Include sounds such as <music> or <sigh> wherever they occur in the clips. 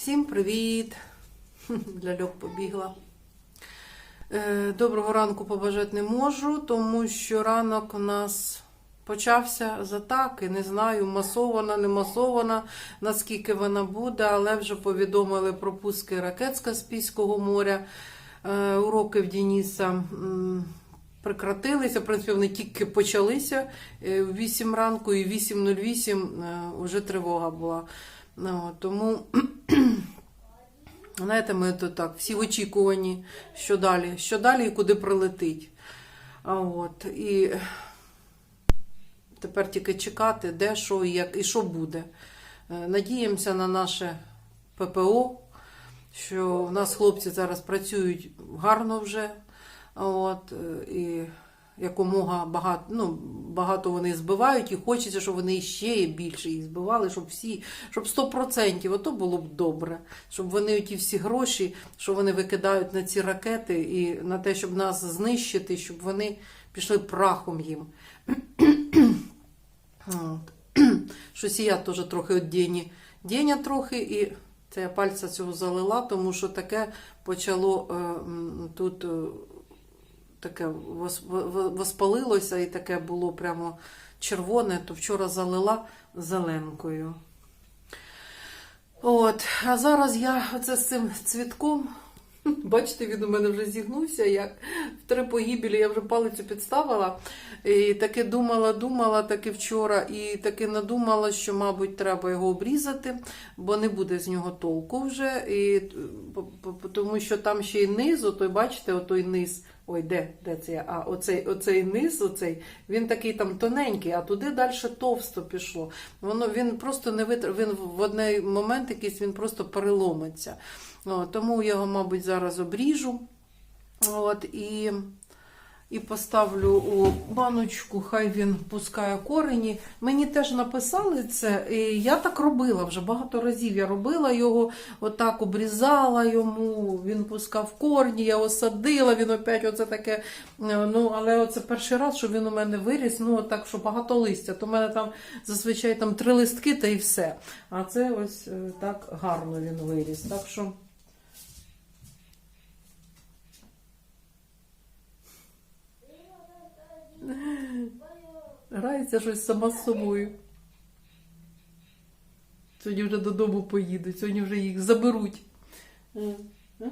Всім привіт! <laughs> Ляльок побігла. Е, Доброго ранку побажати не можу, тому що ранок у нас почався з атаки. Не знаю, масована, не масована, наскільки вона буде, але вже повідомили про пуски ракет з Каспійського моря. Е, Уроки в Дініса прекратилися. В принципі, вони тільки почалися е, в 8 ранку і 8.08 е, вже тривога була. Ну, тому, знаєте, ми то так, всі в очікуванні, що далі, що далі і куди прилетить. А от, і тепер тільки чекати, де, що і як, і що буде. Е, Надіємося на наше ППО, що в нас хлопці зараз працюють гарно вже. От, е, і якомога багато, ну, багато вони збивають, і хочеться, щоб вони ще більше їх збивали, щоб всі, щоб 100%, ото було б добре. Щоб вони ті всі гроші, що вони викидають на ці ракети і на те, щоб нас знищити, щоб вони пішли прахом їм. Щось і я теж трохи від Дені. Деня трохи, і це я пальця цього залила, тому що таке почало е, тут. Таке вос- воспалилося і таке було прямо червоне, то вчора залила зеленкою. От, а зараз я оце з цим цвітком. <laughs> Бачите, він у мене вже зігнувся, як в три погибелі я вже палицю підставила. І таки думала, думала таки вчора, і таки надумала, що, мабуть, треба його обрізати, бо не буде з нього толку вже. І, тому що там ще й низ, отой, бачите, отой низ. Ой, де, де це я? А, оцей, оцей низ, оцей, він такий там тоненький, а туди далі товсто пішло. Воно він просто не витр... він в один момент якийсь він просто переломиться. Тому його, мабуть, зараз обріжу. От, і, і поставлю у баночку, хай він пускає корені. Мені теж написали це, і я так робила вже багато разів. Я робила його, отак обрізала йому, він пускав корні, я осадила, він опять оце таке. е, Ну, але оце перший раз, що він у мене виріс, ну так, що багато листя. То в мене там зазвичай там три листки та і все. А це ось е, так гарно він виріс. Так що. Грається щось сама з собою. Сьогодні вже додому поїдуть, сьогодні вже їх заберуть. Е, е?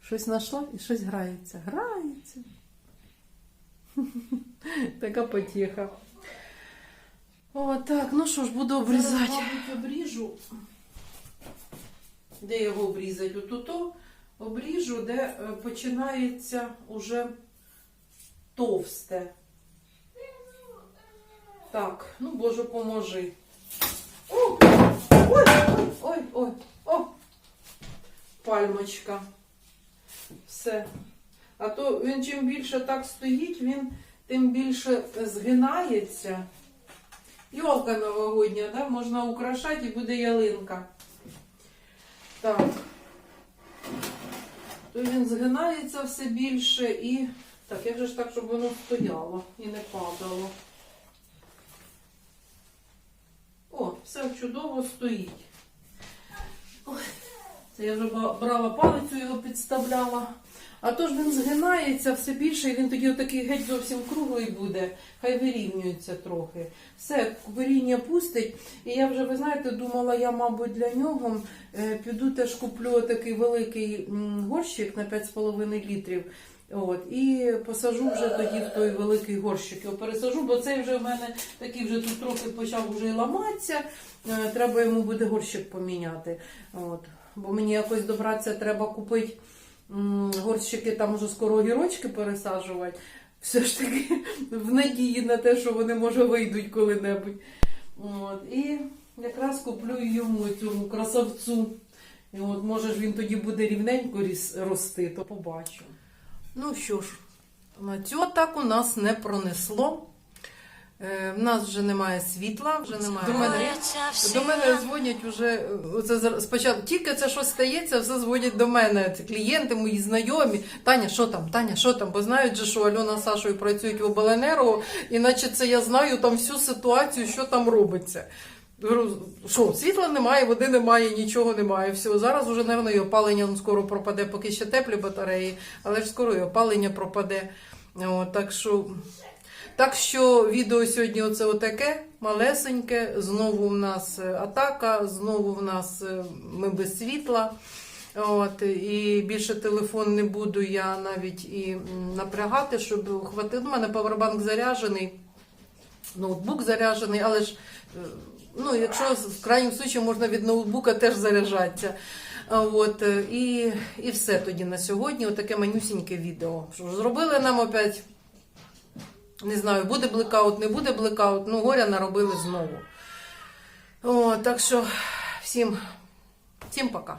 Щось знайшла і щось грається. Грається. <laughs> Така потіха. О, так, ну що ж, буду обрізати. Зараз, мабуть, обріжу. Де його обрізати? Отут обріжу, де е, починається уже товсте. Так, ну Боже, поможи. О, ой, ой, ой, о, пальмочка. Все. А то він чим більше так стоїть, він тим більше згинається. Йолка новогодня, да? можна украшати і буде ялинка. Так. То він згинається все більше і. Так, як же ж так, щоб воно стояло і не падало. О, все чудово стоїть. Ой, це я вже брала палицю, його підставляла. А то ж він згинається все більше, і він тоді отакий геть зовсім круглий буде. Хай вирівнюється трохи. Все, коріння пустить. І я вже, ви знаєте, думала, я, мабуть, для нього е, піду теж куплю такий великий горщик на 5,5 літрів. От, і посажу вже тоді в той великий горщик. Його пересажу, бо цей вже в мене такий вже тут трохи почав вже ламатися. Е, Треба йому буде горщик поміняти. От. Бо мені якось добратися, треба купити горщики, там уже скоро огірочки пересаджувати. Все ж таки в надії на те, що вони може вийдуть коли-небудь. От. І якраз куплю йому цьому красавцю. І от, може ж він тоді буде рівненько рости, то побачу. Ну що ж, на цього так у нас не пронесло. Е, в нас вже немає світла, вже немає. До мене, до мене дзвонять вже е, оце спочатку. Тільки це щось стається, все дзвонять до мене. Це клієнти, мої знайомі. Таня, що там? Таня, що там? Бо знають же, що Альона з Сашою працюють в обленерго, іначе це я знаю там всю ситуацію, що там робиться. Що, світла немає, води немає, нічого немає. Все, зараз вже, мабуть, і опалення скоро пропаде, поки ще теплі батареї, але ж скоро і опалення пропаде. О, так що. Так що відео сьогодні оце отаке малесеньке. Знову в нас е, атака, знову в нас е, ми без світла. От, і більше телефон не буду я навіть і напрягати, щоб хватило. У мене павербанк заряджений, ноутбук заряджений, але ж е, ну, якщо в крайнім случаї можна від ноутбука теж заряджатися. От, е, і, і все тоді на сьогодні. Отаке манюсіньке відео. Що ж, зробили нам опять. Не знаю, буде блекаут, не буде блекаут, ну горя наробили знову. О, так що всім, всім пока.